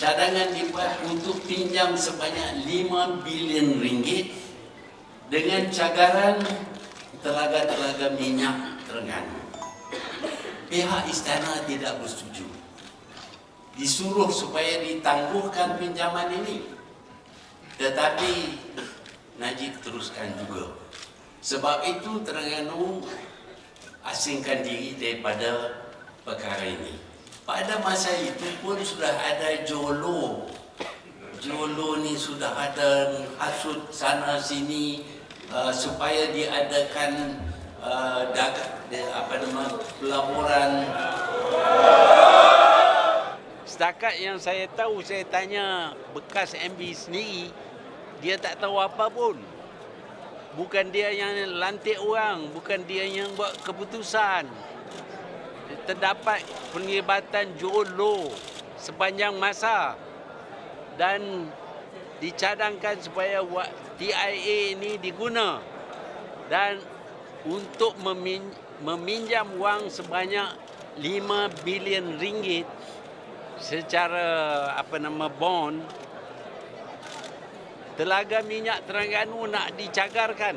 cadangan dibuat untuk pinjam sebanyak 5 bilion ringgit dengan cagaran telaga-telaga minyak Terengganu. Pihak istana tidak bersetuju. Disuruh supaya ditangguhkan pinjaman ini. Tetapi Najib teruskan juga. Sebab itu Terengganu asingkan diri daripada perkara ini. Pada masa itu pun sudah ada Jolo. Jolo ni sudah ada hasut sana sini uh, supaya diadakan uh, dag, apa nama pelaburan Setakat yang saya tahu, saya tanya bekas MB sendiri, dia tak tahu apa pun. Bukan dia yang lantik orang, bukan dia yang buat keputusan. Terdapat penglibatan Jolo sepanjang masa dan dicadangkan supaya TIA ini diguna dan untuk memin- meminjam wang sebanyak 5 bilion ringgit secara apa nama bond telaga minyak Terengganu nak dicagarkan.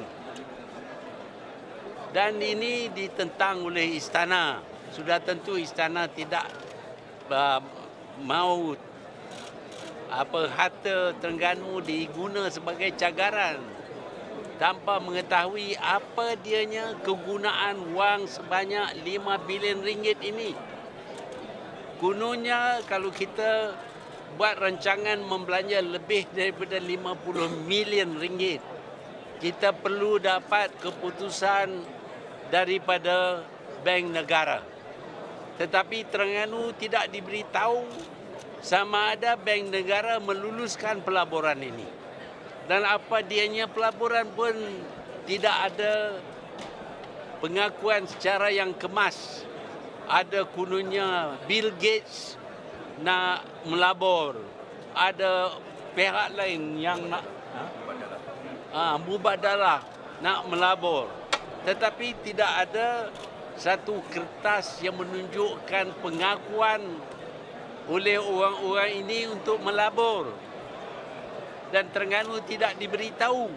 Dan ini ditentang oleh istana sudah tentu istana tidak uh, mau apa harta Terengganu diguna sebagai cagaran tanpa mengetahui apa dianya kegunaan wang sebanyak 5 bilion ringgit ini Gunanya kalau kita buat rancangan membelanja lebih daripada 50 milion ringgit, kita perlu dapat keputusan daripada bank negara. Tetapi Terengganu tidak diberitahu sama ada bank negara meluluskan pelaburan ini. Dan apa dianya pelaburan pun tidak ada pengakuan secara yang kemas ada kononnya Bill Gates nak melabur. Ada pihak lain yang nak ha, mubadalah nak melabur. Tetapi tidak ada satu kertas yang menunjukkan pengakuan oleh orang-orang ini untuk melabur. Dan Terengganu tidak diberitahu